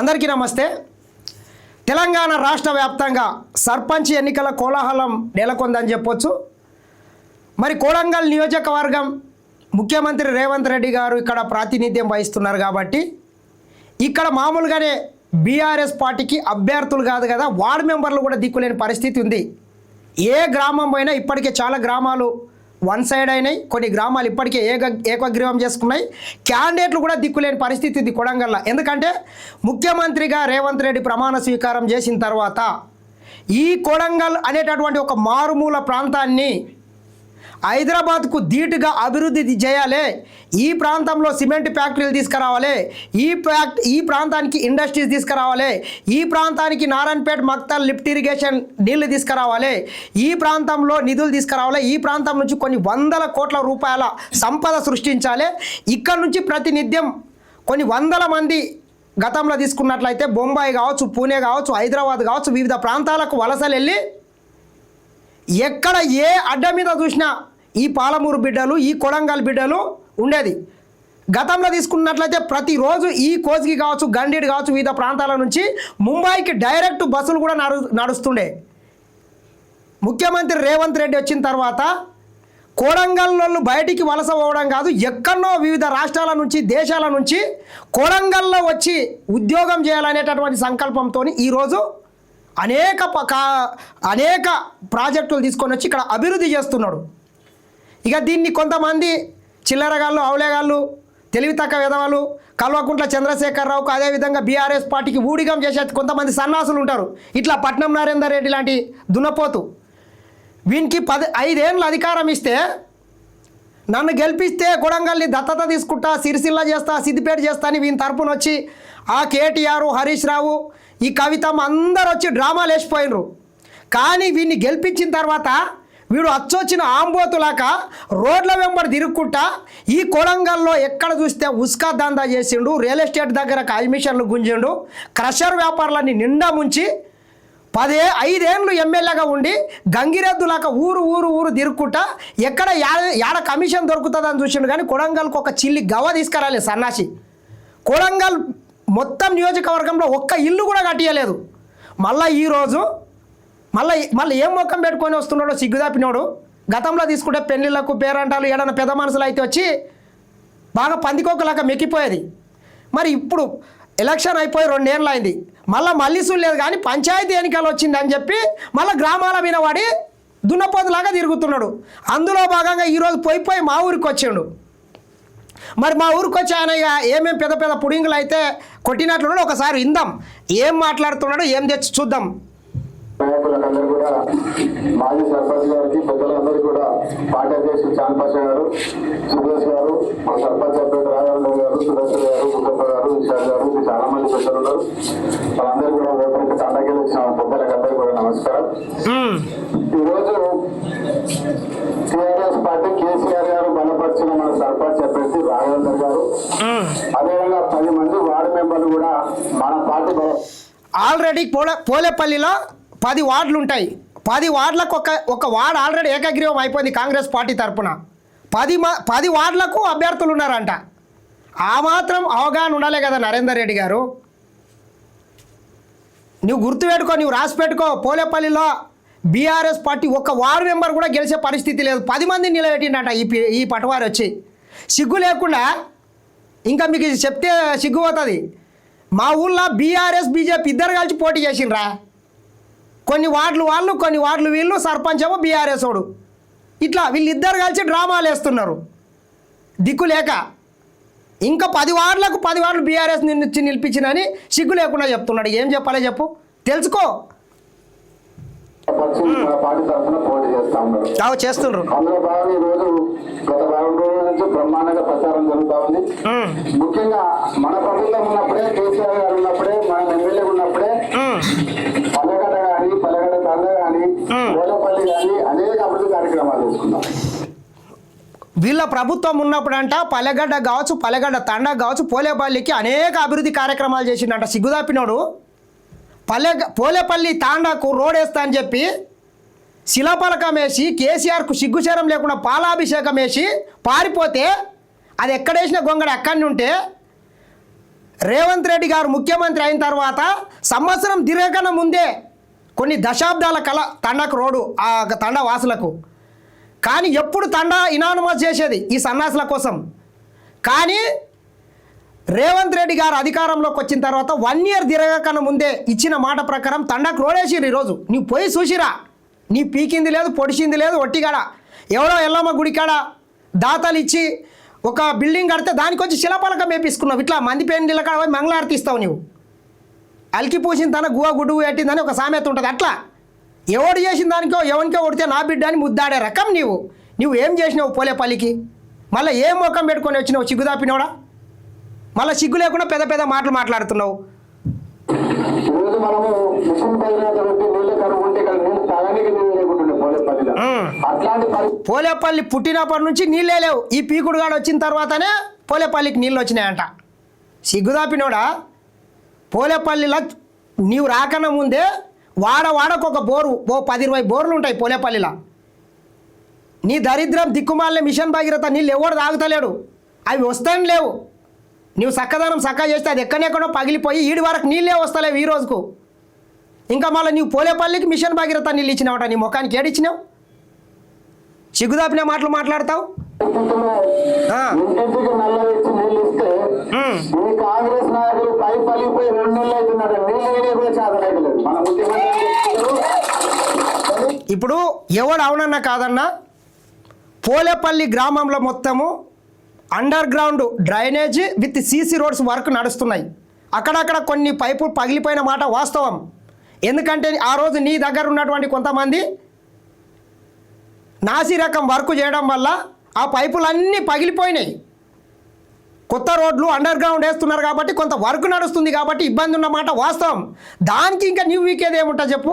అందరికీ నమస్తే. తెలంగాణ రాష్ట్ర వ్యాప్తంగా సర్పంచ్ ఎన్నికల కోలాహలం నెలకొందని చెప్పొచ్చు. మరి కోడంగల్ నియోజకవర్గం ముఖ్యమంత్రి రేవంత్ రెడ్డి గారు ఇక్కడ ప్రాతినిధ్యం వహిస్తున్నారు కాబట్టి ఇక్కడ మామూలుగానే బీఆర్ఎస్ పార్టీకి అభ్యర్థులు కాదు కదా వార్డు మెంబర్లు కూడా దిక్కులేని పరిస్థితి ఉంది. ఏ గ్రామం పోయినా ఇప్పటికే చాలా గ్రామాలు వన్ సైడ్ అయినాయి కొన్ని గ్రామాలు ఇప్పటికే ఏక ఏకగ్రీవం చేసుకున్నాయి. క్యాండిడేట్లు కూడా దిక్కులేని పరిస్థితి ఇది కొడంగల్లో. ఎందుకంటే ముఖ్యమంత్రిగా రేవంత్ రెడ్డి ప్రమాణ స్వీకారం చేసిన తర్వాత ఈ కొడంగల్ అనేటటువంటి ఒక మారుమూల ప్రాంతాన్ని హైదరాబాద్కు ధీటుగా అభివృద్ధి చేయాలి. ఈ ప్రాంతంలో సిమెంట్ ఫ్యాక్టరీలు తీసుకురావాలి. ఈ ఫ్యాక్ట్ ఈ ప్రాంతానికి ఇండస్ట్రీస్ తీసుకురావాలి. ఈ ప్రాంతానికి నారాయణపేట మక్తల్ లిఫ్ట్ ఇరిగేషన్ నీళ్ళు తీసుకురావాలి. ఈ ప్రాంతంలో నిధులు తీసుకురావాలి. ఈ ప్రాంతం నుంచి కొన్ని వందల కోట్ల రూపాయల సంపద సృష్టించాలి. ఇక్కడ నుంచి ప్రతినిత్యం కొన్ని వందల మంది గతంలో తీసుకున్నట్లయితే బొంబాయి కావచ్చు పూణే కావచ్చు హైదరాబాద్ కావచ్చు వివిధ ప్రాంతాలకు వలసలు వెళ్ళి ఎక్కడ ఏ అడ్డ మీద చూసినా ఈ పాలమూరు బిడ్డలు ఈ కొడంగల్ బిడ్డలు ఉండేది. గతంలో తీసుకున్నట్లయితే ప్రతిరోజు ఈ కోజ్కి కావచ్చు గండీడ్ కావచ్చు వివిధ ప్రాంతాల నుంచి ముంబైకి డైరెక్ట్ బస్సులు కూడా నడు నడుస్తుండే. ముఖ్యమంత్రి రేవంత్ రెడ్డి వచ్చిన తర్వాత కోడంగల్లో బయటికి వలస పోవడం కాదు ఎక్కడో వివిధ రాష్ట్రాల నుంచి దేశాల నుంచి కోడంగల్లో వచ్చి ఉద్యోగం చేయాలనేటటువంటి సంకల్పంతో ఈరోజు అనేక ప- కా- అనేక ప్రాజెక్టులు తీసుకొని వచ్చి ఇక్కడ అభివృద్ధి చేస్తున్నాడు. ఇక దీన్ని కొంతమంది చిల్లరగాళ్ళు అవలేగాళ్ళు తెలివి తక్కువ విధవాళ్ళు కల్వకుంట్ల చంద్రశేఖరరావుకు అదేవిధంగా బీఆర్ఎస్ పార్టీకి ఊడిగం చేసే కొంతమంది సన్నాసులు ఉంటారు. ఇట్లా పట్నం నరేందర్ రెడ్డి లాంటి దున్నపోతు వీనికి పది ఐదేళ్ళు అధికారం ఇస్తే నన్ను గెలిపిస్తే కొడంగల్ని దత్తత తీసుకుంటా సిరిసిల్ల చేస్తా సిద్దిపేట చేస్తా అని వీని తరపున వచ్చి ఆ కేటీఆర్ హరీష్ రావు ఈ కవితమ్మ అందరు వచ్చి డ్రామాలు వేసిపోయినరు. కానీ వీన్ని గెలిపించిన తర్వాత వీడు అచ్చొచ్చిన ఆంబోతులాక రోడ్ల వెంబడి తిరుక్కుంటా ఈ కొడంగల్లో ఎక్కడ చూస్తే ఉస్కా దందా చేసిండు రియల్ ఎస్టేట్ దగ్గర కమిషన్లు గుంజిండు క్రషర్ వ్యాపారులని నిండా ముంచి పదే ఐదేళ్ళు ఎమ్మెల్యేగా ఉండి గంగిరెద్దులాక ఊరు ఊరు ఊరు తిరుక్కుంటా ఎక్కడ యాడ యాడ కమిషన్ దొరుకుతుందని చూసిండు కానీ కొడంగల్కి ఒక చిల్లి గవ తీసుకురాలే సన్నాసి. కొడంగల్ మొత్తం నియోజకవర్గంలో ఒక్క ఇల్లు కూడా కట్టియలేదు. మళ్ళీ ఈరోజు మళ్ళీ మళ్ళీ ఏం ముఖం పెట్టుకొని వస్తున్నాడో సిగ్గుదాపినోడు గతంలో తీసుకుంటే పెళ్ళిళ్ళకు పేరంటాలు ఏడన్నా పెద్ద మనసులు అయితే వచ్చి బాగా పందికొక్కలాగా మెక్కిపోయేది. మరి ఇప్పుడు ఎలక్షన్ అయిపోయి రెండేళ్ళు అయింది. మళ్ళీ మళ్ళీ చూడలేదు కానీ పంచాయతీ ఎన్నికలు వచ్చిందని చెప్పి మళ్ళీ గ్రామాల మీద వాడి దున్నపోతులాగా తిరుగుతున్నాడు. అందులో భాగంగా ఈరోజు పోయి పోయి మా ఊరికి వచ్చాడు. మరి మా ఊరికి వచ్చి ఆయన ఇక పెద్ద పెద్ద పుడింగులు అయితే కొట్టినట్లున్నాడు ఒకసారి ఇందాం ఏం మాట్లాడుతున్నాడో ఏం తెచ్చి చూద్దాం. నాయకులందరూ కూడా మాజీ సర్పంచ్ గారికి పెద్దలందరూ కూడా పార్టీ అధ్యక్షుడు చాన్పాష గారు సురేష్ గారు మా సర్పంచ్ అభ్యర్థి రాజారావు గారు సురేష్ గారు ముద్దప్ప గారు విశాల్ గారు చాలా మంది పెద్దలు ఉన్నారు వాళ్ళందరూ కూడా ఓపెన్ తండకి వచ్చిన పెద్దలకు అందరూ కూడా నమస్కారం మ్మ్. ఈ రోజు టిఆర్ఎస్ పార్టీ కేసీఆర్ గారు బలపరిచిన మన సర్పంచ్ అభ్యర్థి రాఘవేందర్ గారు. అదేవిధంగా పది మంది వార్డు మెంబర్లు కూడా మన పార్టీ ఆల్రెడీ పోలే పోలేపల్లిలో పది వార్డులు ఉంటాయి పది వార్డులకు ఒక ఒక వార్డు ఆల్రెడీ ఏకగ్రీవం అయిపోయింది కాంగ్రెస్ పార్టీ తరపున. పది మా పది వార్డులకు అభ్యర్థులు ఉన్నారంట ఆ మాత్రం అవగాహన ఉండాలి కదా నరేందర్ రెడ్డి గారు. నువ్వు గుర్తుపెట్టుకో నువ్వు రాసి పెట్టుకో. పోలేపల్లిలో బీఆర్ఎస్ పార్టీ ఒక్క వార్డు మెంబర్ కూడా గెలిచే పరిస్థితి లేదు. పది మందిని నిలబెట్టిండట ఈ ఈ పటవారు వచ్చి. సిగ్గు లేకుండా ఇంకా మీకు ఇది చెప్తే సిగ్గు పోతుంది. మా ఊళ్ళో బీఆర్ఎస్ బీజేపీ ఇద్దరు కలిసి పోటీ చేసిండ్రా. కొన్ని వార్డులు వాళ్ళు కొన్ని వార్డులు వీళ్ళు సర్పంచ్ ఏమో బీఆర్ఎస్ వాడు. ఇట్లా వీళ్ళిద్దరు కలిసి డ్రామాలు వేస్తున్నారు. దిక్కు లేక. ఇంకా పది వార్డులకు పది వార్డులు బీఆర్ఎస్ నుంచి నిలిపించినని సిగ్గు లేకుండా చెప్తున్నాడు. ఏం చెప్పాలో చెప్పు. తెలుసుకో. చేస్తుండ్రు. అందులో భాగంగా ఈ రోజు గత వారం రోజుల నుంచి బ్రహ్మాండంగా ప్రచారం జరుగుతా ఉంది. ముఖ్యంగా మన ప్రభుత్వం ఉన్నప్పుడే కేసీఆర్ గారు ఉన్నప్పుడే మన ఎమ్మెల్యే ఉన్నప్పుడే ఉమ్, పల్లెగడ్డ కానీ పల్లెగడ్డ తండ కానీ అనేక అభివృద్ధి కార్యక్రమాలు తీసుకున్నాం వీళ్ళ ప్రభుత్వం ఉన్నప్పుడంట పల్లెగడ్డ కావచ్చు పల్లెగడ్డ తండ కావచ్చు పోలేపల్లికి అనేక అభివృద్ధి కార్యక్రమాలు చేసిండంట సిగ్గుదాపినోడు. పల్లె పోలేపల్లి తాండాకు రోడ్ వేస్తా అని చెప్పి శిలాపలకం వేసి కేసీఆర్కు సిగ్గుచరం లేకుండా పాలాభిషేకం వేసి పారిపోతే అది ఎక్కడేసిన గొంగడ అక్కడిని ఉంటే రేవంత్ రెడ్డి గారు ముఖ్యమంత్రి అయిన తర్వాత సంవత్సరం తిరగకన ముందే కొన్ని దశాబ్దాల కల తండకు రోడ్డు ఆ తండ వాసులకు. కానీ ఎప్పుడు తండ ఇనానుమస్ చేసేది ఈ సన్నాసుల కోసం. కానీ రేవంత్ రెడ్డి గారు అధికారంలోకి వచ్చిన తర్వాత వన్ ఇయర్ తిరగకన ముందే ఇచ్చిన మాట ప్రకారం తండకు రోడేసిరు ఈరోజు. నీవు పోయి చూసిరా. నీ పీకింది లేదు పొడిచింది లేదు ఒట్టిగాడ. ఎవడో ఎల్లమ్మ గుడికాడ దాతలు ఇచ్చి ఒక బిల్డింగ్ కడితే దానికి వచ్చి శిలపలకం వేపించుకున్నావు ఇట్లా మంది పేరు నిలకడ పోయి మంగళారతి ఇస్తావు నువ్వు. అలికి పూసిన తన గువ గుడ్డు పెట్టిందని ఒక సామెత ఉంటుంది. అట్లా. ఎవడు చేసిన దానికో ఎవరికో కొడితే నా బిడ్డ అని ముద్దాడే రకం నీవు. నువ్వు ఏం చేసినావు పోలేపల్లికి మళ్ళీ ఏం ముఖం పెట్టుకొని వచ్చినావు సిగ్గుదాపినోడా మళ్ళీ సిగ్గు లేకుండా పెద్ద పెద్ద మాటలు మాట్లాడుతున్నావు. పోలేపల్లి పుట్టినప్పటి నుంచి నీళ్ళే లేవు. ఈ పీకుడుగాడు వచ్చిన తర్వాతనే పోలేపల్లికి నీళ్ళు వచ్చినాయంట. సిగ్గుదాపినోడా పోలేపల్లిలో నీవు రాకన్నా ముందే వాడ వాడకు ఒక బోరు ఓ పది ఇరవై బోర్లు ఉంటాయి పోలేపల్లిలో. నీ దరిద్రం దిక్కుమాలిన మిషన్ భగీరథ నీళ్ళు ఎవడు తాగుతలేడు? అవి వస్తాయని లేవు. నీవు చక్కదనం చక్కగా చేస్తే అది ఎక్కడెక్కడో పగిలిపోయి ఈడి వరకు నీళ్ళే వస్తలేవు ఈ రోజుకు. ఇంకా మళ్ళీ నీవు పోలేపల్లికి మిషన్ భగీరథ నీళ్ళు ఇచ్చినావట నీ ముఖానికి ఏడిచ్చినావు చిగుదాపిన మాటలు మాట్లాడతావు పరిస్థితుల్లో ఆ. ఇంటింటికి నల్ల ఇచ్చి నీళ్ళు ఇస్తే మ్మ్. ఈ కాంగ్రెస్ నాయకులు పై పలిగిపోయి రెండు నెలలు అవుతున్నాడు నీళ్ళు వేయడం కూడా చేతనైతే లేదు మన ముఖ్యమంత్రి ఏం చెప్తున్నారు? ఇప్పుడు ఎవడు అవునన్నా కాదన్నా పోలేపల్లి గ్రామంలో మొత్తము under ground drainage with CC roads work నడుస్తున్నాయి. అక్కడక్కడ కొన్ని పైపు పగిలిపోయిన మాట వాస్తవం. ఎందుకంటే ఆ రోజు నీ దగ్గర ఉన్నటువంటి కొంతమంది నాసి రకం వర్క్ చేయడం వల్ల ఆ పైపులన్నీ పగిలిపోయినాయి. కొత్త రోడ్లు అండర్ గ్రౌండ్ వేస్తున్నారు కాబట్టి కొంత వర్క్ నడుస్తుంది కాబట్టి ఇబ్బంది ఉన్నమాట వాస్తవం. దానికి ఇంకా న్యూ వీకేది ఏముంటా చెప్పు?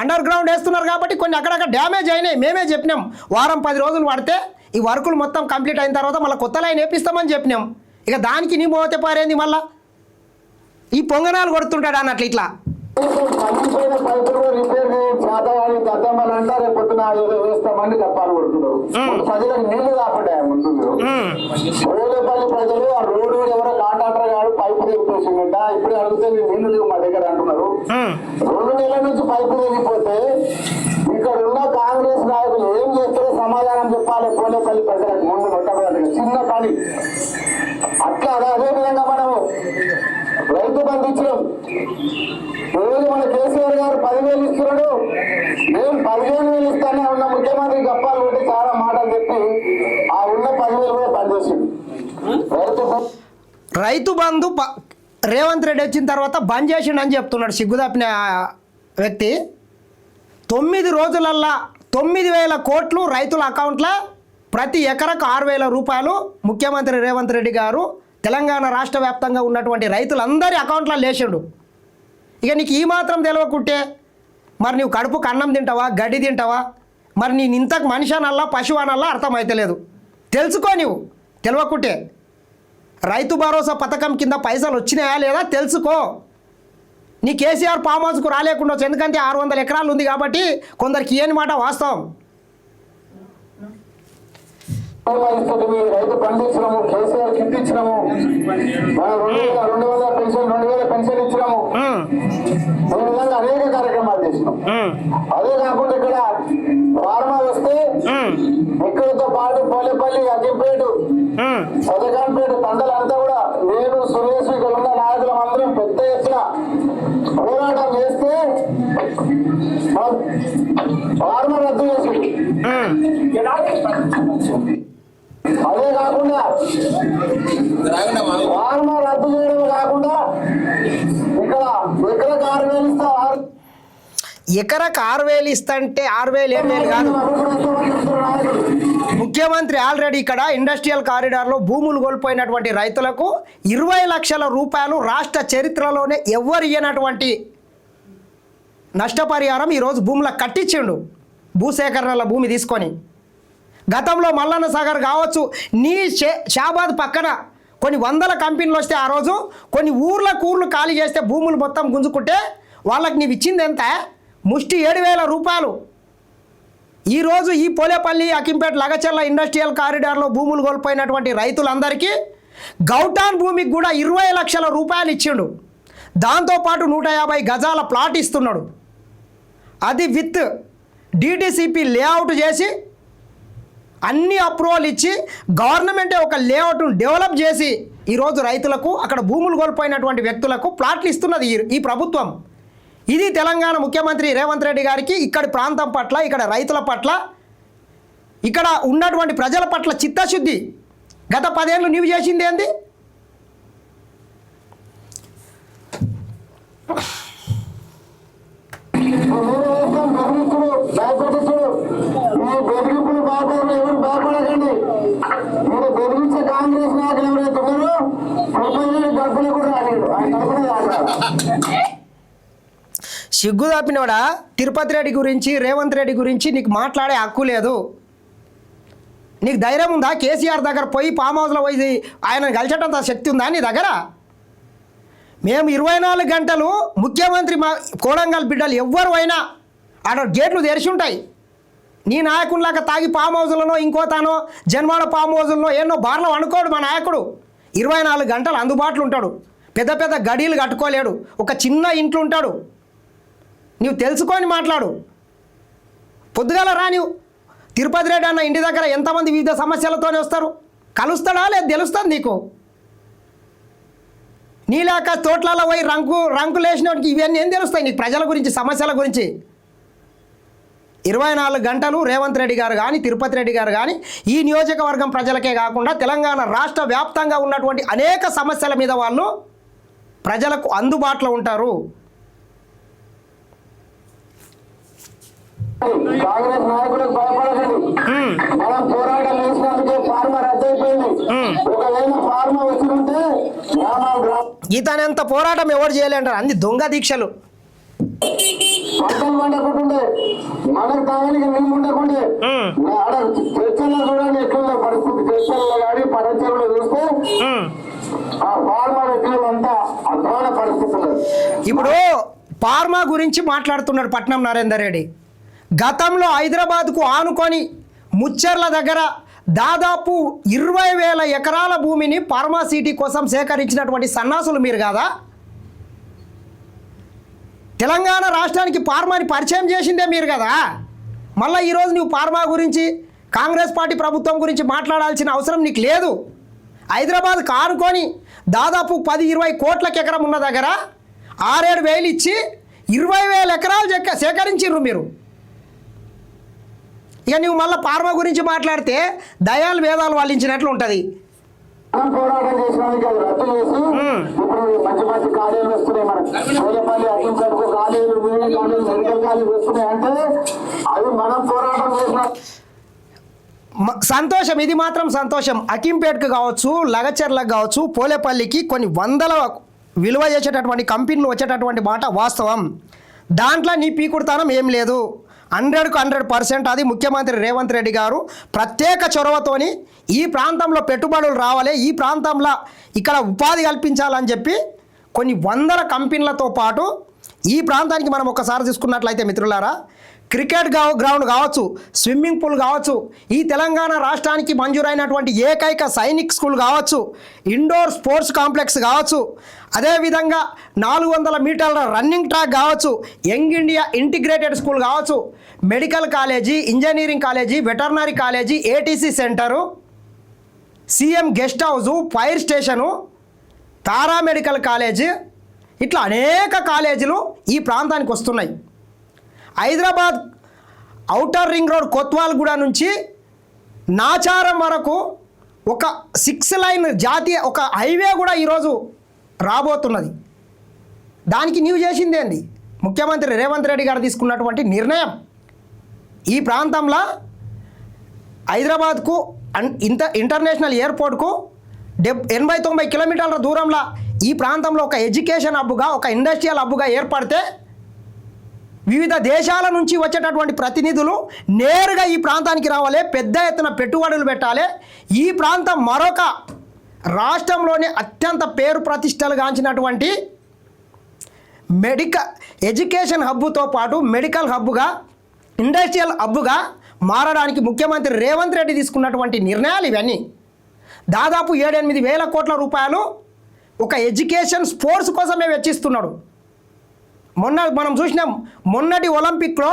అండర్ గ్రౌండ్ వేస్తున్నారు కాబట్టి కొన్ని అక్కడక్కడ డ్యామేజ్ అయినాయి. మేమే చెప్పినాం. వారం పది రోజులు పడితే ఈ వర్కులు మొత్తం కంప్లీట్ అయిన తర్వాత మళ్ళీ కొత్త లైన్ వేపిస్తామని చెప్పినాం. ఇక దానికి నీ మోతే పారేంది మళ్ళా? ఈ పొంగనాలు కొడుతుంటాడు అన్నట్లు ఇట్లా. ప్రజలకు నీళ్ళు కాకుండా ముందు ప్రజలు ఆ రోడ్డు ఎవరో కాంట్రాక్టర్ గారు పైపు ఇప్పుడు అడిగితే "మీ నీళ్ళు లేవు మా దగ్గర అంటున్నారు. రెండు నెలల నుంచి పైపు తెగిపోతే ఇక్కడ ఉన్న కాంగ్రెస్ నాయకులు ఏం చేస్తారో సమాధానం చెప్పాలి పోలేపల్లి ప్రజలకు. ముందు మొట్టమొదటిగా చిన్న పని. అట్లా అదే విధంగా మనము రైతు బంధు ఇచ్చినాం. రోజు మన కేసీఆర్ గారు పదివేలు ఇస్తున్నాడు. నేను పదిహేను వేలు ఇస్తానే ఉన్న ముఖ్యమంత్రి గప్పాలు కొట్టి చాలా మాటలు చెప్పి ఆ ఉన్న పదివేలు కూడా పనిచేసింది. రైతు రైతు బంధు ప- రేవంత్ రెడ్డి వచ్చిన తర్వాత బంద్ చేసిండని చెప్తున్నాడు సిగ్గుదాపిన వ్యక్తి. తొమ్మిది రోజులల్లా తొమ్మిది వేల కోట్లు రైతుల అకౌంట్లో ప్రతి ఎకరకు ఆరు వేల రూపాయలు ముఖ్యమంత్రి రేవంత్ రెడ్డి గారు తెలంగాణ రాష్ట్ర వ్యాప్తంగా ఉన్నటువంటి రైతులందరి అకౌంట్లో లేచిండు ఇక నీకు ఈ మాత్రం తెలియకుంటే మరి నీవు కడుపుకు అన్నం తింటావా గడ్డి తింటావా? మరి నేను ఇంతకు మనిషి అనల్లా పశువు అనల్లా అర్థమైతలేదు. తెలుసుకో నీవు. తెలియకుంటే రైతు భరోసా పథకం కింద పైసలు వచ్చినాయా లేదా తెలుసుకో. నీ కేసీఆర్ ఫామ్ హౌస్కు రాలేకుండా ఎందుకంటే ఆరు వందల ఎకరాలు ఉంది కాబట్టి కొందరికి ఏని మాట వాస్తవం. రైతు పండించినాము కేసీఆర్ కిట్ ఇచ్చినాము. మనం రెండు వేల రెండు పెన్షన్ రెండు వేల పెన్షన్ ఇచ్చినాము. ఈ విధంగా అనేక కార్యక్రమాలు చేసినాం. అదే కాకుండా ఇక్కడ ఫార్మా వస్తే ఇక్కడతో పాటు పోలేపల్లి అగ్గిపేట ఉమ్. సదకాన్పేట తండలంతా కూడా నేను సురేష్ ఇక్కడ ఉన్న నాయకులం అందరం పెద్ద ఎత్తున పోరాటం చేస్తే మనం ఫార్మా రద్దు చేసింది అదే కాకుండా రద్దు చేయడం కాకుండా ఇక్కడ ఎక్కడ ఆరు వేలు ఇస్తా ఆరు ఎకరకు ఆరు వేలు ఇస్తంటే ఆరు వేలు ఏడు వేలు కాదు. ముఖ్యమంత్రి ఆల్రెడీ ఇక్కడ ఇండస్ట్రియల్ కారిడార్లో భూములు కోల్పోయినటువంటి రైతులకు ఇరవై లక్షల రూపాయలు రాష్ట్ర చరిత్రలోనే ఎవ్వరు ఇయ్యనటువంటి నష్టపరిహారం ఈరోజు భూములకు కట్టించిండు. భూసేకరణల భూమి తీసుకొని. గతంలో మల్లన్న సాగర్ కావచ్చు నీ షే షాబాద్ పక్కన కొన్ని వందల కంపెనీలు వస్తే ఆ రోజు కొన్ని ఊర్ల కూర్లు ఖాళీ చేస్తే భూములు మొత్తం గుంజుకుంటే వాళ్ళకి నీవు ఇచ్చింది ఎంత? ముష్టి ఏడు వేల రూపాయలు. ఈరోజు ఈ పోలేపల్లి అకింపేట లగచర్ల ఇండస్ట్రియల్ కారిడార్లో భూములు కోల్పోయినటువంటి రైతులందరికీ గౌటాన్ భూమికి కూడా ఇరవై లక్షల రూపాయలు ఇచ్చిండు. దాంతోపాటు నూట యాభై గజాల ప్లాట్ ఇస్తున్నాడు. అది విత్ డిటిసిపి లేఅవుట్ చేసి అన్ని అప్రూవల్ ఇచ్చి గవర్నమెంటే ఒక లేఅవుట్ను డెవలప్ చేసి ఈరోజు రైతులకు అక్కడ భూములు కోల్పోయినటువంటి వ్యక్తులకు ప్లాట్లు ఇస్తున్నది ఈ- ప్రభుత్వం. ఇది తెలంగాణ ముఖ్యమంత్రి రేవంత్ రెడ్డి గారికి ఇక్కడి ప్రాంతం పట్ల ఇక్కడ రైతుల పట్ల ఇక్కడ ఉన్నటువంటి ప్రజల పట్ల చిత్తశుద్ధి. గత పదేళ్ళు నీవు చేసింది ఏంది? జాగ్రత్త వేస్తాం బెదిరించుడు భయపెట్టించుడు మీ బెదిరింపులు బాగుపడరు ఎవరు భయపడకండి మీరు బెదిరించే కాంగ్రెస్ నాయకులు ఎవరైతే ఉన్నారో ప్రపంచంలో డబ్బులు కూడా రాలేదు ఆయన డబ్బులు రాదు సిగ్గు తప్పినోడా తిరుపతి రెడ్డి గురించి రేవంత్ రెడ్డి గురించి నీకు మాట్లాడే హక్కు లేదు. నీకు ధైర్యం ఉందా? కేసీఆర్ దగ్గర పోయి ఫామ్ హౌస్లో పోయి ఆయన కలిసేటంత శక్తి ఉందా నీ దగ్గర? మేము ఇరవై నాలుగు గంటలు ముఖ్యమంత్రి మా కోడంగల్ బిడ్డలు ఎవ్వరు అయినా ఆడ గేట్లు తెరిచి ఉంటాయి. నీ నాయకుల్లాగా తాగి ఫామ్ హౌజులను ఇంకో తానో జన్మాడ ఫామ్ హౌజులను ఎన్నో బార్లో అనుకోడు మా నాయకుడు. ఇరవై నాలుగు గంటలు అందుబాటులో ఉంటాడు. పెద్ద పెద్ద గడీలు కట్టుకోలేడు. ఒక చిన్న ఇంట్లో ఉంటాడు. నువ్వు తెలుసుకొని మాట్లాడు. పొద్దుగాల రా నీవు. తిరుపతి రెడ్డి అన్న ఇంటి దగ్గర ఎంతమంది వివిధ సమస్యలతోనే వస్తారు? కలుస్తాడా లేదు తెలుస్తుంది నీకు? నీలాక తోట్లలో పోయి రంకు రంకులు వేసినోడికి ఇవన్నీ ఏం తెలుస్తాయి నీకు? ప్రజల గురించి సమస్యల గురించి. ఇరవై నాలుగు గంటలు రేవంత్ రెడ్డి గారు కానీ తిరుపతి రెడ్డి గారు కానీ ఈ నియోజకవర్గం ప్రజలకే కాకుండా తెలంగాణ రాష్ట్ర వ్యాప్తంగా ఉన్నటువంటి అనేక సమస్యల మీద వాళ్ళు ప్రజలకు అందుబాటులో ఉంటారు. కాంగ్రెస్ నాయకులకు భయపడకండి. మనం పోరాటం చేసినందుకే ఫార్మా రద్దయిపోయింది. ఒకవేళ ఫార్మా వచ్చి ఉంటే గ్రామాలు గ్రామ ఈతనెంత పోరాటం ఎవరు చేయలేంటారు? అన్ని దొంగ దీక్షలు. పంటలు పండకుంటుండే మనకు తాగడానికి నీళ్ళు ఉండకుండే. ఆడ చర్చల్లో చూడండి ఎట్లుందో పరిస్థితి చర్చల్లో కానీ పరంచంలో చూస్తే ఆ ఫార్మా వ్యక్తులు అంతా అధ్వాన పరిస్థితి ఉన్నది ఇప్పుడు ఫార్మా గురించి మాట్లాడుతున్నాడు పట్నం నరేందర్ రెడ్డి. గతంలో హైదరాబాద్కు ఆనుకొని ముచ్చెర్ల దగ్గర దాదాపు ఇరవై వేల ఎకరాల భూమిని ఫార్మా సిటీ కోసం సేకరించినటువంటి సన్నాసులు మీరు కాదా? తెలంగాణ రాష్ట్రానికి పార్మాని పరిచయం చేసిందే మీరు కదా? మళ్ళీ ఈరోజు నువ్వు పార్మా గురించి కాంగ్రెస్ పార్టీ ప్రభుత్వం గురించి మాట్లాడాల్సిన అవసరం నీకు లేదు. హైదరాబాద్ కానుకొని దాదాపు పది ఇరవై కోట్లకి ఎకరం ఉన్న దగ్గర ఆరేడు వేలు ఇచ్చి ఇరవై వేల ఎకరాలు చెక్క సేకరించిర్రు మీరు. ఇక నువ్వు మళ్ళీ పార్మా గురించి మాట్లాడితే దయాలు వేదాలు వాళ్ళించినట్లు ఉంటుంది. పోరాటం చేసినందుకు అది రద్దు చేసి ఇప్పుడు మంచి మంచి కాలేజీలు వస్తున్నాయి మనకి సోలపల్లి అహింసకు కాలేజీలు వేరే కాలేజీలు మెడికల్ కాలేజీలు వస్తున్నాయి అంటే అది మనం పోరాటం చేసిన సంతోషం ఇది మాత్రం సంతోషం. అకింపేట్కి కావచ్చు లగచర్లకు కావచ్చు పోలేపల్లికి కొన్ని వందల విలువ చేసేటటువంటి కంపెనీలు వచ్చేటటువంటి మాట వాస్తవం. దాంట్లో నీ పీకుడుతానం ఏం లేదు. హండ్రెడ్కు హండ్రెడ్ పర్సెంట్ అది ముఖ్యమంత్రి రేవంత్ రెడ్డి గారు ప్రత్యేక చొరవతోని ఈ ప్రాంతంలో పెట్టుబడులు రావాలి ఈ ప్రాంతంలో ఇక్కడ ఉపాధి కల్పించాలని చెప్పి కొన్ని వందల కంపెనీలతో పాటు ఈ ప్రాంతానికి మనం ఒకసారి తీసుకున్నట్లయితే మిత్రులారా క్రికెట్ గ్రౌండ్ కావచ్చు స్విమ్మింగ్ పూల్ కావచ్చు ఈ తెలంగాణ రాష్ట్రానికి మంజూరైనటువంటి ఏకైక సైనిక్ స్కూల్ కావచ్చు ఇండోర్ స్పోర్ట్స్ కాంప్లెక్స్ కావచ్చు అదేవిధంగా నాలుగు వందల మీటర్ల రన్నింగ్ ట్రాక్ కావచ్చు యంగ్ ఇండియా ఇంటిగ్రేటెడ్ స్కూల్ కావచ్చు medical college engineering college veterinary college ATC centre CM guest house fire station తారా మెడికల్ కాలేజీ ఇట్లా అనేక కాలేజీలు ఈ ప్రాంతానికి వస్తున్నాయి. Hyderabad outer ring road Kothwalguda నుంచి నాచారం వరకు ఒక సిక్స్ లైన్ జాతీయ ఒక హైవే కూడా ఈరోజు రాబోతున్నది. దానికి నీవు చేసింది ఏంది? ముఖ్యమంత్రి రేవంత్ రెడ్డి గారు తీసుకున్నటువంటి నిర్ణయం. ఈ ప్రాంతంలో హైదరాబాద్కు ఇంత ఇంటర్నేషనల్ ఎయిర్పోర్ట్కు డెబ్ ఎనభై తొంభై కిలోమీటర్ల దూరంలో ఈ ప్రాంతంలో ఒక ఎడ్యుకేషన్ హబ్గా ఒక ఇండస్ట్రియల్ హబ్గా ఏర్పడితే వివిధ దేశాల నుంచి వచ్చేటటువంటి ప్రతినిధులు నేరుగా ఈ ప్రాంతానికి రావాలి పెద్ద ఎత్తున పెట్టుబడులు పెట్టాలి. ఈ ప్రాంతం మరొక రాష్ట్రంలోనే అత్యంత పేరు ప్రతిష్టలు గాంచినటువంటి మెడికల్ ఎడ్యుకేషన్ హబ్బుతో పాటు మెడికల్ హబ్బుగా ఇండస్ట్రియల్ హబ్బుగా మారడానికి ముఖ్యమంత్రి రేవంత్ రెడ్డి తీసుకున్నటువంటి నిర్ణయాలు ఇవన్నీ. దాదాపు ఏడెనిమిది వేల కోట్ల రూపాయలు ఒక ఎడ్యుకేషన్ స్పోర్ట్స్ కోసమే వెచ్చిస్తున్నాడు. మొన్న మనం చూసినాం మొన్నటి ఒలింపిక్లో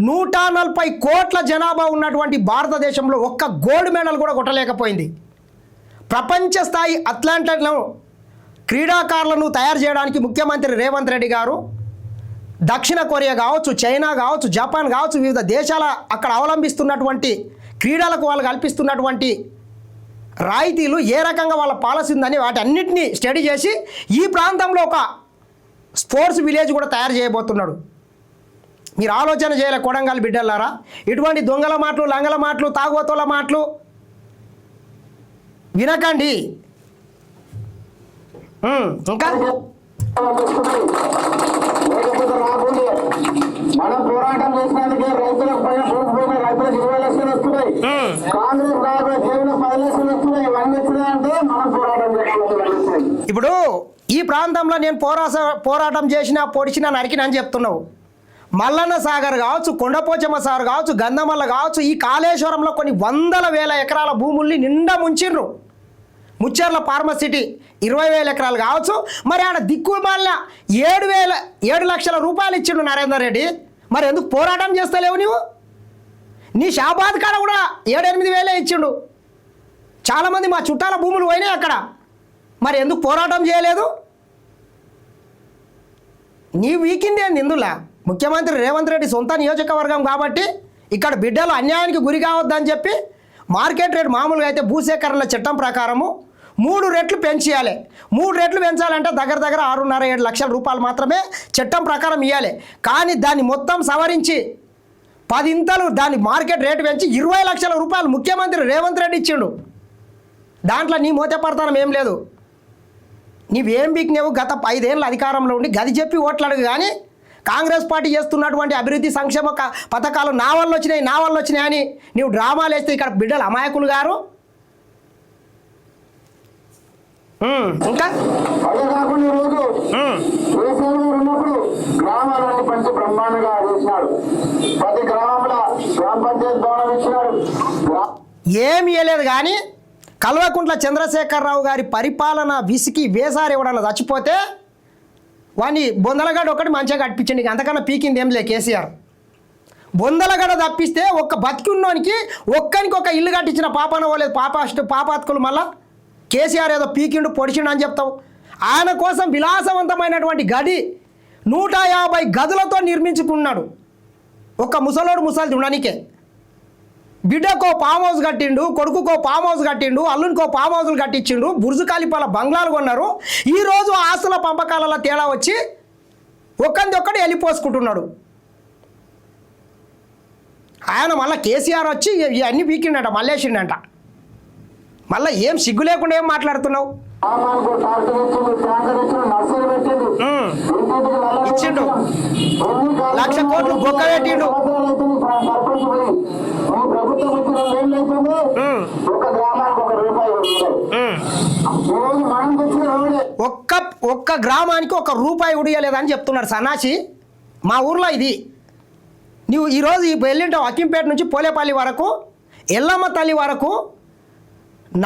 నూట నలభై కోట్ల జనాభా ఉన్నటువంటి భారతదేశంలో ఒక్క గోల్డ్ మెడల్ కూడా కొట్టలేకపోయింది. ప్రపంచ స్థాయి అట్లాంటిలో క్రీడాకారులను తయారు చేయడానికి ముఖ్యమంత్రి రేవంత్ రెడ్డి గారు దక్షిణ కొరియా కావచ్చు చైనా కావచ్చు జపాన్ కావచ్చు వివిధ దేశాల అక్కడ అవలంబిస్తున్నటువంటి క్రీడలకు వాళ్ళు కల్పిస్తున్నటువంటి రాయితీలు ఏ రకంగా వాళ్ళ పాలసీ ఉందని వాటి అన్నింటినీ స్టడీ చేసి ఈ ప్రాంతంలో ఒక స్పోర్ట్స్ విలేజ్ కూడా తయారు చేయబోతున్నాడు. మీరు ఆలోచన చేయలే కొడంగల్ బిడ్డలారా. ఇటువంటి దొంగల మాటలు లంగల మాటలు తాగుబోతుల మాటలు వినకండి. ఇంకా? మనం పోరాటం చేసినందుకే రైతులకు పైన పోకపోయిన రైతులకు ఇరవై లక్షలు వస్తున్నాయి కాంగ్రెస్ రాబోయే కేవలం పది లక్షలు వస్తున్నాయి ఇవన్నీ వచ్చినాయంటే మనం పోరాటం చేయాలి. ఇప్పుడు ఈ ప్రాంతంలో నేను పోరాస పోరాటం చేసిన పొడిచిన నరికిన అని చెప్తున్నావు. మల్లన్న సాగర్ కావచ్చు కొండపోచమ్మ సాగర్ కావచ్చు గంధమల్ల కావచ్చు ఈ కాళేశ్వరంలో కొన్ని వందల వేల ఎకరాల భూముల్ని నిండా ముంచిండ్రు. ముచ్చర్ల ఫార్మసిటీ ఇరవై వేల ఎకరాలు కావచ్చు మరి ఆడ దిక్కుమాలిన ఏడు వేల ఏడు లక్షల రూపాయలు ఇచ్చిండు నరేందర్ రెడ్డి. మరి ఎందుకు పోరాటం చేస్తలేవు నీవు? నీ షాబాద్ కాడ కూడా ఏడెనిమిది వేలే ఇచ్చిండు. చాలామంది మా చుట్టాల భూములు పోయినాయి అక్కడ. మరి ఎందుకు పోరాటం చేయలేదు? నీ వీకిందే నిందులా? ముఖ్యమంత్రి రేవంత్ రెడ్డి సొంత నియోజకవర్గం కాబట్టి ఇక్కడ బిడ్డలు అన్యాయానికి గురి కావద్దని చెప్పి మార్కెట్ రేట్ మామూలుగా అయితే భూసేకరణ చట్టం ప్రకారము మూడు రెట్లు పెంచేయాలి. మూడు రెట్లు పెంచాలంటే దగ్గర దగ్గర ఆరున్నర ఏడు లక్షల రూపాయలు మాత్రమే చట్టం ప్రకారం ఇవ్వాలి కానీ దాన్ని మొత్తం సవరించి పదింతలు దాని మార్కెట్ రేటు పెంచి ఇరవై లక్షల రూపాయలు ముఖ్యమంత్రి రేవంత్ రెడ్డి ఇచ్చిండు. దాంట్లో నీ మోతపడతానం ఏం లేదు. నీవేం బిక్నేవు గత ఐదేళ్ళ అధికారంలో ఉండి గది చెప్పి ఓట్లాడు కానీ కాంగ్రెస్ పార్టీ చేస్తున్నటువంటి అభివృద్ధి సంక్షేమ పథకాలు నా వల్ల వచ్చినాయి నా వల్ల వచ్చినాయి అని నీవు డ్రామాలు వేస్తే ఇక్కడ బిడ్డలు అమాయకులు గారు? ఇంకా? గ్రామాలన్నీ పంచి బ్రహ్మాండంగా చేసినాడు ప్రతి గ్రామంలో గ్రామ పంచాయతీ భవనం ఇచ్చినాడు గ్రా- ఏమి ఇవ్వలేదు కానీ కల్వకుంట్ల చంద్రశేఖరరావు గారి పరిపాలన విసికి వేసారి ఎవడన్నా చచ్చిపోతే వాణ్ణి బొందలగడ్డ ఒకటి మంచిగా కట్టించండి. అంతకన్నా పీకింది ఏం లే కేసీఆర్. బొందలగడ తప్పిస్తే ఒక్క బతికున్నోనికి ఒక్కనికి ఒక ఇల్లు కట్టించిన పాపన పోలేదు. పాప పాపాత్కులు మళ్ళా. కేసీఆర్ ఏదో పీకిండు పొడిచిండు అని చెప్తావు. ఆయన కోసం విలాసవంతమైనటువంటి గడి నూట యాభై గదులతో నిర్మించుకున్నాడు. ఒక్క ముసలోడు ముసలిది ఉండనికే. బిడ్డకో ఫామ్ హౌస్ కట్టిండు కొడుకుకో ఫామ్ హౌస్ కట్టిండు అల్లునికో ఫామ్ హౌస్లు కట్టించిండు బుర్జు కాలిపాల బంగ్లాలు కొన్నారు. ఈరోజు ఆస్తుల పంపకాలలో తేడా వచ్చి ఒక్కంది ఒక్కడు వెళ్ళిపోసుకుంటున్నాడు ఆయన మళ్ళీ కేసీఆర్ వచ్చి ఇవన్నీ పీకిండట మల్లేసిండట. మళ్ళీ ఏం సిగ్గు లేకుండా ఏం మాట్లాడుతున్నావు? ఇచ్చిండు. లక్ష కోట్లు బొక్క పెట్టిండు. ఒక్క ఒక్క గ్రామానికి ఒక రూపాయి ఉడియలేదని చెప్తున్నాడు సన్నాసి. మా ఊర్లో ఇది. నువ్వు ఈరోజు ఈ వెళ్ళింటావు అక్కింపేట నుంచి పోలేపల్లి వరకు ఎల్లమ్మ తల్లి వరకు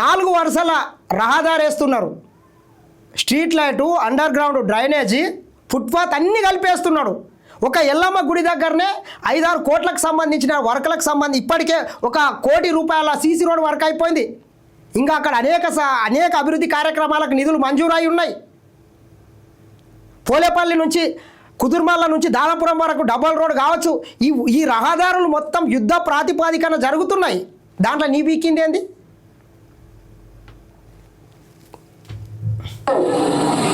నాలుగు వరుసల రహదారి వేస్తున్నారు. Street light under ground drainage footpath అన్నీ కలిపేస్తున్నాడు. ఒక ఎల్లమ్మ గుడి దగ్గరనే ఐదారు కోట్లకు సంబంధించిన వర్కులకు సంబంధించి ఇప్పటికే ఒక కోటి రూపాయల సీసీ రోడ్ వర్క్ అయిపోయింది. ఇంకా అక్కడ అనేక స- అనేక అభివృద్ధి కార్యక్రమాలకు నిధులు మంజూరై ఉన్నాయి. పోలేపల్లి నుంచి కుదుర్మల్ల నుంచి దానపురం వరకు డబల్ రోడ్ కావచ్చు. ఈ ఈ రహదారులు మొత్తం యుద్ధ ప్రాతిపాదికన జరుగుతున్నాయి. దాంట్లో నీ వీకింది ఏంది?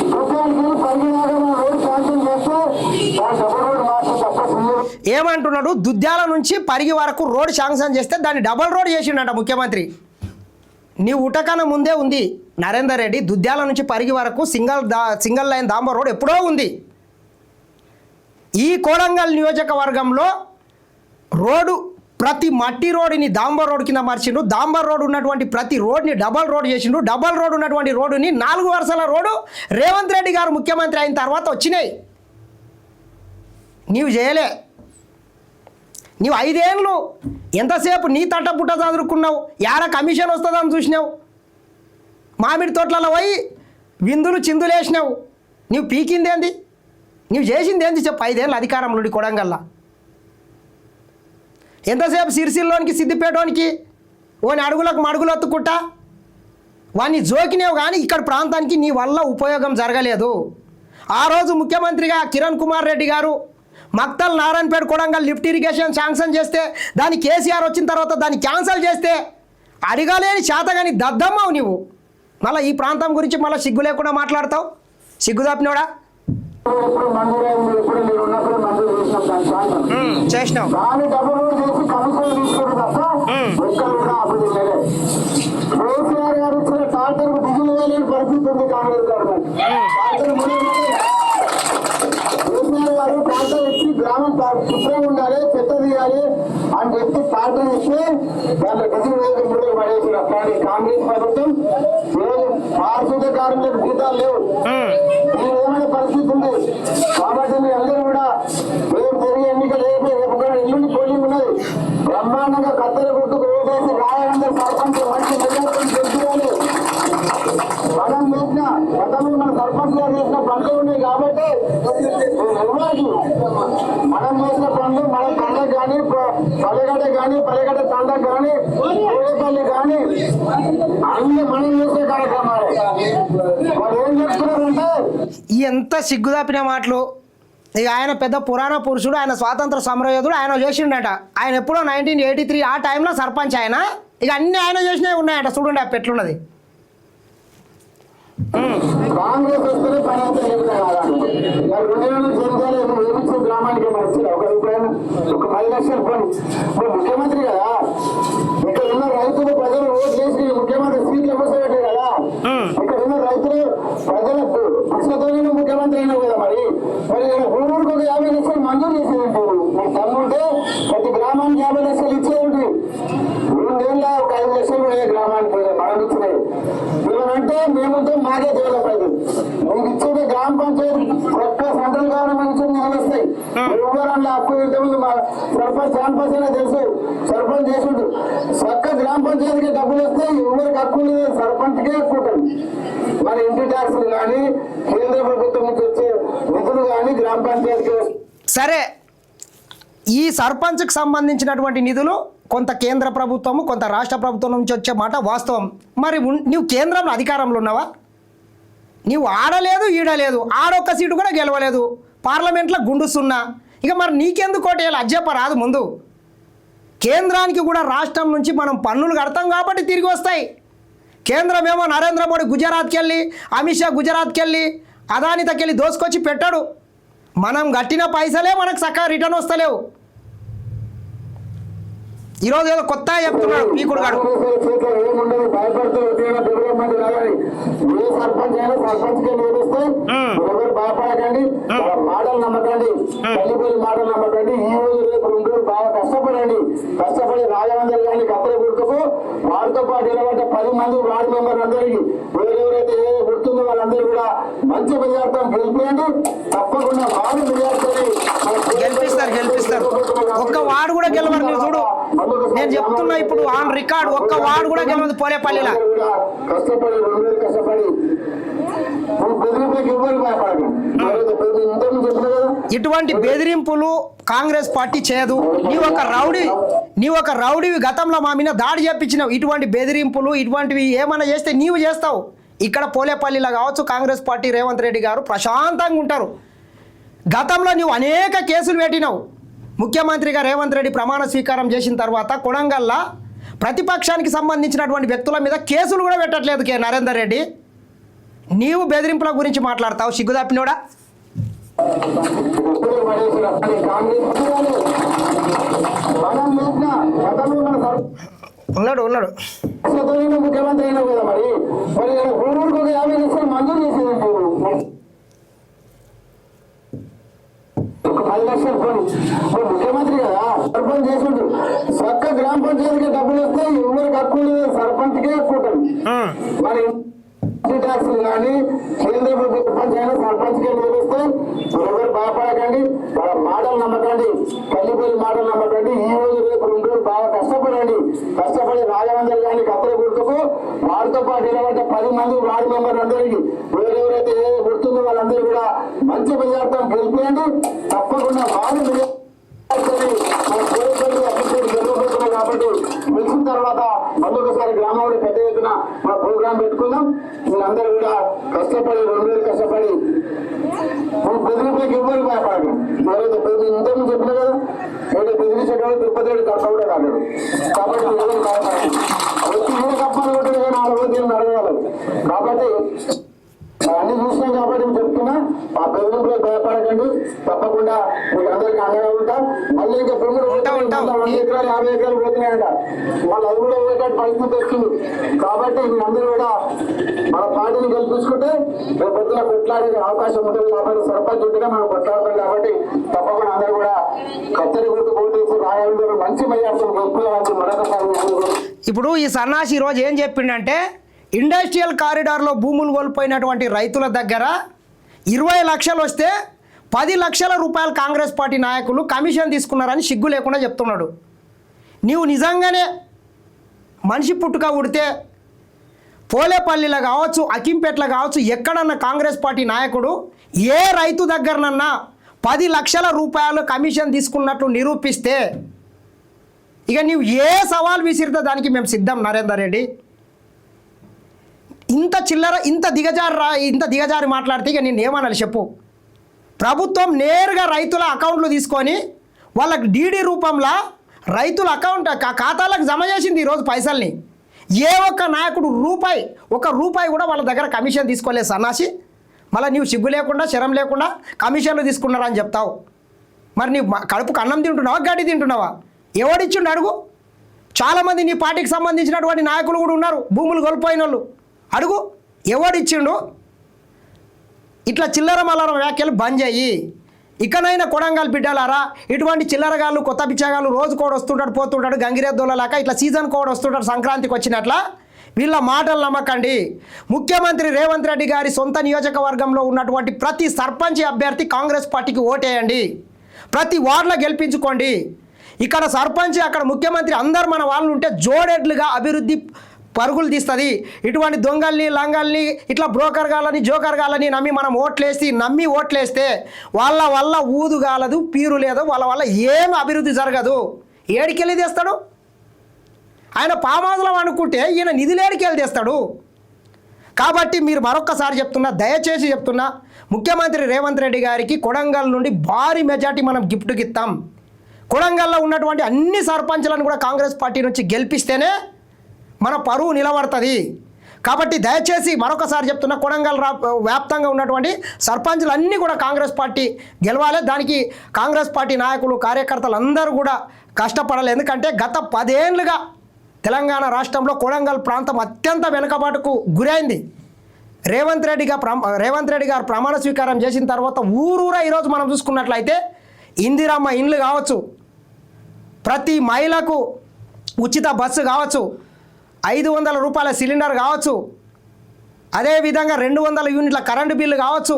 రూపాయలకి ఏమంటున్నాడు? దుద్యాల నుంచి పరిగి వరకు రోడ్ శాంక్షన్ చేస్తే దాన్ని డబల్ రోడ్ చేసిండట ముఖ్యమంత్రి. నీ ఉటకన ముందే ఉంది నరేందర్ రెడ్డి. దుద్యాల నుంచి పరిగి వరకు సింగల్ దా సింగల్ లైన్ దాంబర్ రోడ్ ఎప్పుడో ఉంది. ఈ కోడంగల్ నియోజకవర్గంలో రోడ్డు ప్రతి మట్టి రోడ్డుని దాంబర్ రోడ్ కింద మార్చిండు. దాంబర్ రోడ్ ఉన్నటువంటి ప్రతి రోడ్ని డబల్ రోడ్ చేసిండు. డబల్ రోడ్ ఉన్నటువంటి రోడ్డుని నాలుగు వరుసల రోడ్డు రేవంత్ రెడ్డి గారు ముఖ్యమంత్రి అయిన తర్వాత వచ్చినాయి. నీవు చేయలే. నీవు ఐదేళ్ళు ఎంతసేపు నీ తట్ట పుట్ట చదువుకున్నావు యాడ కమిషన్ వస్తుందని చూసినావు? మామిడి తోటలలో పోయి విందులు చిందులేసినావు నీవు పీకిందేంది? నువ్వు చేసింది ఏంది చెప్పు? ఐదేళ్ళు అధికారంలో ఉండి కొడంగల్లా. ఎంతసేపు సిరిసిల్లోనికి సిద్దిపేటోనికి ఓని అడుగులకు మడుగులు అత్తుకుంటా వాడిని జోకినేవు కానీ ఇక్కడ ప్రాంతానికి నీ వల్ల ఉపయోగం జరగలేదు. ఆ రోజు ముఖ్యమంత్రిగా కిరణ్ కుమార్ రెడ్డి గారు Makthal Narayanpet Kodangal lift irrigation sanction చేస్తే దాన్ని కేసీఆర్ వచ్చిన తర్వాత దాన్ని క్యాన్సిల్ చేస్తే అడగలేని శాతగాని దద్దమ్మవు నువ్వు మళ్ళీ ఈ ప్రాంతం గురించి మళ్ళీ సిగ్గు లేకుండా మాట్లాడతావు? సిగ్గు తప్పినోడా చేసినావు పరిస్థితి ఉంది కాంగ్రెస్ గవర్నమెంట్. గ్రామం శుభ్రంగా ఉండాలి చెత్త తీయాలి అని చెప్పి టార్చర్ ఇస్తే దాంట్లో దిగులు వేయక ముందుకు పడేసిన కానీ కాంగ్రెస్ ప్రభుత్వం ఈరోజు పారిశుద్ధ కార్మికులకు జీతాలు లేవు. విధమైన పరిస్థితి ఉంది. కాబట్టి మీ అందరూ కూడా రేపు జరిగే ఎన్నికలు రేపు రేపు కూడా ఇల్లుని పోలింగ్ ఉన్నది. బ్రహ్మాండంగా కత్తెర గుర్తుకు ఓటేసి రాయాలంటే సర్పంచ్ మంచి మెజార్టీ మనం చేసిన గతంలో మన సర్పంచ్ గారు చేసిన పనులు ఉన్నాయి కాబట్టి మనం చేసిన పనులు మన పండగ కానీ పల్లెగడ్డ కానీ పల్లెగడ్డ తండ కానీ కోడేపల్లి కానీ అన్ని మనం చేసే కార్యక్రమాలు. వాళ్ళు ఏం చెప్తున్నారంటే ఎంత సిగ్గుదాపిన మాటలు. ఇక ఆయన పెద్ద పురాణ పురుషుడు ఆయన స్వాతంత్ర సమరయోధుడు ఆయన చేసిండట. ఆయన ఎప్పుడో నైన్టీన్ ఎయిటీ త్రీ ఆ టైంలో సర్పంచ్ ఆయన. ఇక అన్ని ఆయన చేసినవి ఉన్నాయట. చూడండి ఆ పెట్లున్నది. కాంగ్రెస్ వస్తేనే పని అంతా చెబుతా రెండు వేల గ్రామానికి వచ్చింది ఒక రూపాయలు ఒక పది లక్షలు పని ముఖ్యమంత్రి కదా? ఇక్కడ ఉన్న రైతులు ప్రజలు ఓట్లు చేసి ముఖ్యమంత్రి సీట్లు కూర్చోబెట్టారు కదా? ఇక్కడ ఉన్న రైతులు ప్రజల కృష్ణతోనే ముఖ్యమంత్రి అయినావు కదా మరి? మరి ఇక్కడ ఊరూరికి ఒక యాభై లక్షలు మంజూరు చేసేది మీరు తమ్ముంటే ప్రతి గ్రామానికి యాభై లక్షలు ఇచ్చే రెండేళ్ళ ఒక ఐదు లక్షలు కూడా ఏ గ్రామానికి పోయాయి మనం ఇచ్చినాయి మేముతో మాకే డెవలప్ మీకు ఇచ్చేది గ్రామ పంచాయతీ ఒక్క సెంట్రల్ గవర్నమెంట్ నుంచి నిధులు వస్తాయి. అప్పు ఇంతకుముందు మా సర్పంచ్ క్యాంపస్ అయినా తెలుసు. సర్పంచ్ చేసుడు ఒక్క గ్రామ పంచాయతీకి డబ్బులు వస్తే ఎవరికి హక్కు లేదు సర్పంచ్కే ఉంటుంది. మన ఇంటి ట్యాక్సులు కానీ కేంద్ర ప్రభుత్వం నుంచి వచ్చే నిధులు కానీ గ్రామ పంచాయతీకి సరే ఈ సర్పంచ్కి సంబంధించినటువంటి నిధులు కొంత కేంద్ర ప్రభుత్వము కొంత రాష్ట్ర ప్రభుత్వం నుంచి వచ్చే మాట వాస్తవం. మరి ఉన్- నీవు కేంద్రంలో అధికారంలో ఉన్నావా? నీవు ఆడలేదు ఈడలేదు. ఆడొక్క సీటు కూడా గెలవలేదు. పార్లమెంట్లో గుండు సున్నా. ఇక మరి నీకెందుకు కోటేయాలి అజ్జప్ప రాదు ముందు. కేంద్రానికి కూడా రాష్ట్రం నుంచి మనం పన్నులు కడతాం కాబట్టి తిరిగి వస్తాయి. కేంద్రం ఏమో నరేంద్ర మోడీ గుజరాత్కి వెళ్ళి అమిత్ షా గుజరాత్కి వెళ్ళి అదానితకెళ్ళి దోసుకొచ్చి పెట్టాడు. మనం కట్టిన పైసలే మనకు చక్కగా రిటర్న్ వస్తలేవు. ఈరోజు ఏదో కొత్త చెప్తున్నాడు పీకుడు గాడు భయపడకండి మాటలు నమ్మకండి తల్లిపల్లి మాటలు నమ్మకండి ఈ రోజు రేపు రెండు రోజులు బాగా కష్టపడండి కష్టపడి రాజమండ్రి కానీ కత్తెర గుర్తుకు వారితో పాటు నిలబడ్డ పది మంది వార్డు మెంబర్ అందరికి ఎవరెవరైతే ఏ గుర్తుందో వాళ్ళందరూ కూడా మంచి మెజార్టీ గెలిపియండి. తప్పకుండా వారు మెజార్టీ గెలిపిస్తారు గెలిపిస్తారు. ఒక్క వాడు కూడా గెలవరు. నువ్వు చూడు నేను చెప్తున్నా ఇప్పుడు ఆన్ రికార్డ్ ఒక్క వాడు కూడా గెలవదు పోలేపల్లిలా. కష్టపడి కష్టపడి. ఇటువంటి బెదిరింపులు కాంగ్రెస్ పార్టీ చేయదు. నీ ఒక రౌడీ నీ ఒక రౌడీవి గతంలో మా మీద దాడి చేపించినావు. ఇటువంటి బెదిరింపులు ఇటువంటివి ఏమైనా చేస్తే నీవు చేస్తావు. ఇక్కడ పోలేపల్లిలో కావచ్చు కాంగ్రెస్ పార్టీ రేవంత్ రెడ్డి గారు ప్రశాంతంగా ఉంటారు. గతంలో నువ్వు అనేక కేసులు పెట్టినావు ముఖ్యమంత్రిగా రేవంత్ రెడ్డి ప్రమాణ స్వీకారం చేసిన తర్వాత కొడంగల్లా ప్రతిపక్షానికి సంబంధించినటువంటి వ్యక్తుల మీద కేసులు కూడా పెట్టట్లేదు కే నరేందర్ రెడ్డి. నీవు బెదిరింపుల గురించి మాట్లాడతావు సిగ్గుదాపినోడా? ఉన్నాడు ఉన్నాడు సర్పంచ్ ముఖ్యమంత్రి కదా మరి మరి ఇక్కడ ఊరూరికి ఒక యాభై లక్షలు మంజూరు చేసేది మీరు. ఒక పది లక్షలు పని నువ్వు ముఖ్యమంత్రి కదా సర్పంచ్ చేసిండు గ్రామ పంచాయతీకి డబ్బులు వస్తే ఎవరికి హక్కు లేదు సర్పంచ్కే హక్కు ఉంటుంది మరి ట్యాక్స్లు కానీ కేంద్ర ప్రభుత్వ పంచాయతీ సర్పంచ్కి నియమిస్తే ఎవరు భయపడకండి వాళ్ళ మాటలు నమ్మకండి పల్లిపల్లి మాటలు నమ్మకండి ఈ రోజు రేపు రెండు రోజులు బాగా కష్టపడండి. కష్టపడి రాజవందర్ కానీ కత్తెర గుర్తుకు వారితో పాటు నిలబడ్డ పది మంది వార్డు మెంబర్ అందరికీ ఎవరెవరైతే ఏ గుర్తుందో వాళ్ళందరూ కూడా మంచి పదార్థం గెలిపియండి. తప్పకుండా వారు కాబట్టి గెలిచిన తర్వాత మళ్ళీ గ్రామంలో పెద్ద ఎత్తున మన పెట్టుకుందాం. మీరందరూ కూడా కష్టపడి రెండు వేలు కష్టపడి బెదిరింపులకు ఇవ్వరు కాపాడు మరో బెదిరి ఇంతకుముందు చెప్పిన కదా ఏదో బెదిరించేటప్పుడు తిరుపతి రెడ్డి కప్ప కూడా కాబట్టి కాపాడు వచ్చి కూడా కప్పాలి కొట్టిన కానీ ఆ కాబట్టి అన్ని చూసినాం కాబట్టి నేను చెప్తున్నా. ఆ బెదిరింపులకు భయపడకండి. తప్పకుండా మీకు అందరికి అండగా ఉంటా. మళ్ళీ ఇంకా ఉంటా. వంద ఎకరాలు యాభై ఎకరాలు పోతున్నాయట. మళ్ళీ అది కూడా పోయేటట్టు పరిస్థితి వచ్చింది కాబట్టి మీరందరూ కూడా మన పార్టీని గెలిపించుకుంటే రేపు పొద్దున కొట్లాడే అవకాశం ఉంటుంది కాబట్టి సర్పంచ్ ఉంటేనే మనం కొట్లాడతాం కాబట్టి తప్పకుండా అందరూ కూడా కత్తెరి గుర్తు పోటీసి రాయాలి మంచి మెజార్టీని గెలుపుకోవాలని మరొకసారి ఇప్పుడు ఈ సన్నాసి ఈరోజు ఏం చెప్పిండంటే ఇండస్ట్రియల్ కారిడార్లో భూములు కోల్పోయినటువంటి రైతుల దగ్గర ఇరవై లక్షలు వస్తే పది లక్షల రూపాయలు కాంగ్రెస్ పార్టీ నాయకులు కమిషన్ తీసుకున్నారని సిగ్గు లేకుండా చెప్తున్నాడు. నీవు నిజంగానే మనిషి పుట్టుక ఉడితే పోలేపల్లిలో కావచ్చు అకింపేటలో కావచ్చు ఎక్కడన్నా కాంగ్రెస్ పార్టీ నాయకుడు ఏ రైతు దగ్గరనన్నా పది లక్షల రూపాయలు కమిషన్ తీసుకున్నట్లు నిరూపిస్తే ఇక నీవు ఏ సవాల్ విసిరితే దానికి మేము సిద్ధం నరేందర్ రెడ్డి? ఇంత చిల్లర ఇంత దిగజారి రా ఇంత దిగజారి మాట్లాడితే ఇక నేను ఏమనాలి చెప్పు? ప్రభుత్వం నేరుగా రైతుల అకౌంట్లు తీసుకొని వాళ్ళకి డీడీ రూపంలో రైతుల అకౌంట్ కా- ఖాతాలకు జమ చేసింది ఈరోజు పైసల్ని. ఏ ఒక్క నాయకుడు రూపాయి ఒక రూపాయి కూడా వాళ్ళ దగ్గర కమిషన్ తీసుకోలేదు సన్నాసి. మళ్ళీ నీవు సిగ్గు లేకుండా శరం లేకుండా కమిషన్లు తీసుకున్నారని చెప్తావు. మరి నీ కడుపుకు అన్నం తింటున్నావా గడ్డి తింటున్నావా? ఎవడిచ్చిండు అడుగు? చాలామంది నీ పార్టీకి సంబంధించినటువంటి నాయకులు కూడా ఉన్నారు భూములు కోల్పోయిన వాళ్ళు అడుగు ఎవడిచ్చిండు. ఇట్లా చిల్లర మల్లర వ్యాఖ్యలు బంద్ చేయి. ఇకనైనా కొడంగల్ బిడ్డలారా ఇటువంటి చిల్లరగాళ్ళు కొత్త బిచ్చగాళ్ళు రోజు కోడ్ వస్తుంటాడు పోతుంటాడు గంగిరెద్దులలాక ఇట్లా సీజన్ కోడ్ వస్తుంటాడు సంక్రాంతికి వచ్చినట్ల? వీళ్ళ మాటలు నమ్మకండి. ముఖ్యమంత్రి రేవంత్ రెడ్డి గారి సొంత నియోజకవర్గంలో ఉన్నటువంటి ప్రతి సర్పంచ్ అభ్యర్థి కాంగ్రెస్ పార్టీకి ఓటేయండి. ప్రతి వార్డులో గెలిపించుకోండి. ఇక్కడ సర్పంచ్ అక్కడ ముఖ్యమంత్రి అందరు మన వాళ్ళు ఉంటే జోడెడ్లుగా అభివృద్ధి పరుగులు తీస్తుంది. ఇటువంటి దొంగల్ని లంగల్ని ఇట్లా బ్రోకర్ గాలని జోకర్ గాలని నమ్మి మనం ఓట్లేసి నమ్మి ఓట్లేస్తే వాళ్ళ వల్ల ఊదు కాలదు పీరు లేదు వాళ్ళ వల్ల ఏం అభివృద్ధి జరగదు. ఏడికెళ్ళి తెస్తాడు? ఆయన పామాదులం అనుకుంటే ఈయన నిధులేడికెళ్ళి తెస్తాడు. కాబట్టి మీరు మరొక్కసారి చెప్తున్నా దయచేసి చెప్తున్నా ముఖ్యమంత్రి రేవంత్ రెడ్డి గారికి కొడంగల్ నుండి భారీ మెజార్టీ మనం గిఫ్ట్కి ఇస్తాం. కొడంగల్లో ఉన్నటువంటి అన్ని సర్పంచ్లను కూడా కాంగ్రెస్ పార్టీ నుంచి గెలిపిస్తేనే మన పరువు నిలబడుతుంది. కాబట్టి దయచేసి మరొకసారి చెప్తున్న కొడంగల్ రా వ్యాప్తంగా ఉన్నటువంటి సర్పంచులు అన్నీ కూడా కాంగ్రెస్ పార్టీ గెలవాలి. దానికి కాంగ్రెస్ పార్టీ నాయకులు కార్యకర్తలు అందరూ కూడా కష్టపడాలి. ఎందుకంటే గత పదేళ్ళుగా తెలంగాణ రాష్ట్రంలో కొడంగల్ ప్రాంతం అత్యంత వెనుకబాటుకు గురైంది. రేవంత్ రెడ్డి రేవంత్ రెడ్డి గారు ప్రమాణ స్వీకారం చేసిన తర్వాత ఊరూరా ఈరోజు మనం చూసుకున్నట్లయితే ఇందిరమ్మ ఇండ్లు కావచ్చు ప్రతి మహిళకు ఉచిత బస్సు కావచ్చు ఐదు వందల రూపాయల సిలిండర్ కావచ్చు. అదేవిధంగా రెండు వందల యూనిట్ల కరెంటు బిల్లు కావచ్చు.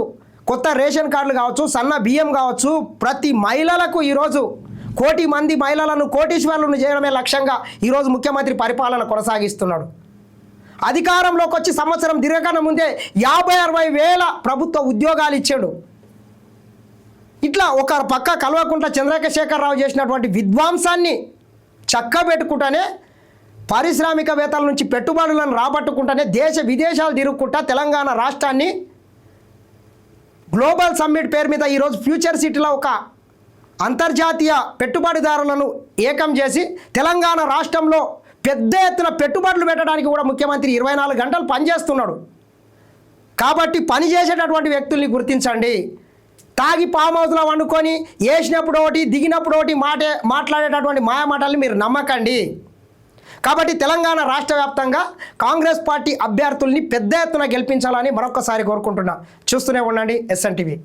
కొత్త రేషన్ కార్డులు కావచ్చు సన్న బియ్యం కావచ్చు. ప్రతి మహిళలకు ఈరోజు కోటి మంది మహిళలను కోటీశ్వరులను చేయడమే లక్ష్యంగా ఈరోజు ముఖ్యమంత్రి పరిపాలన కొనసాగిస్తున్నాడు. అధికారంలోకి వచ్చి సంవత్సరం తిరగకన ముందే యాభై అరవై వేల ప్రభుత్వ ఉద్యోగాలు ఇచ్చాడు. ఇట్లా ఒక పక్క కల్వకుంట్ల చంద్రశేఖరరావు చేసినటువంటి విద్వాంసాన్ని చక్కబెట్టుకుంటానే పారిశ్రామికవేత్తల నుంచి పెట్టుబడులను రాబట్టుకుంటానే దేశ విదేశాలు తిరుగుకుంటా తెలంగాణ రాష్ట్రాన్ని గ్లోబల్ సమ్మిట్ పేరు మీద ఈరోజు ఫ్యూచర్ సిటీలో ఒక అంతర్జాతీయ పెట్టుబడిదారులను ఏకం చేసి తెలంగాణ రాష్ట్రంలో పెద్ద ఎత్తున పెట్టుబడులు పెట్టడానికి కూడా ముఖ్యమంత్రి ఇరవై నాలుగు గంటలు పనిచేస్తున్నాడు. కాబట్టి పని చేసేటటువంటి వ్యక్తుల్ని గుర్తించండి. తాగి పామ్ హౌస్లో వండుకొని వేసినప్పుడు ఒకటి దిగినప్పుడు ఒకటి మాటే మాట్లాడేటటువంటి మాయమాటల్ని మీరు నమ్మకండి. కాబట్టి తెలంగాణ రాష్ట్ర వ్యాప్తంగా కాంగ్రెస్ పార్టీ అభ్యర్థుల్ని పెద్ద ఎత్తున గెలిపించాలని మరొకసారి కోరుకుంటున్నా. చూస్తూనే ఉండండి ఎస్ఎన్టీవీ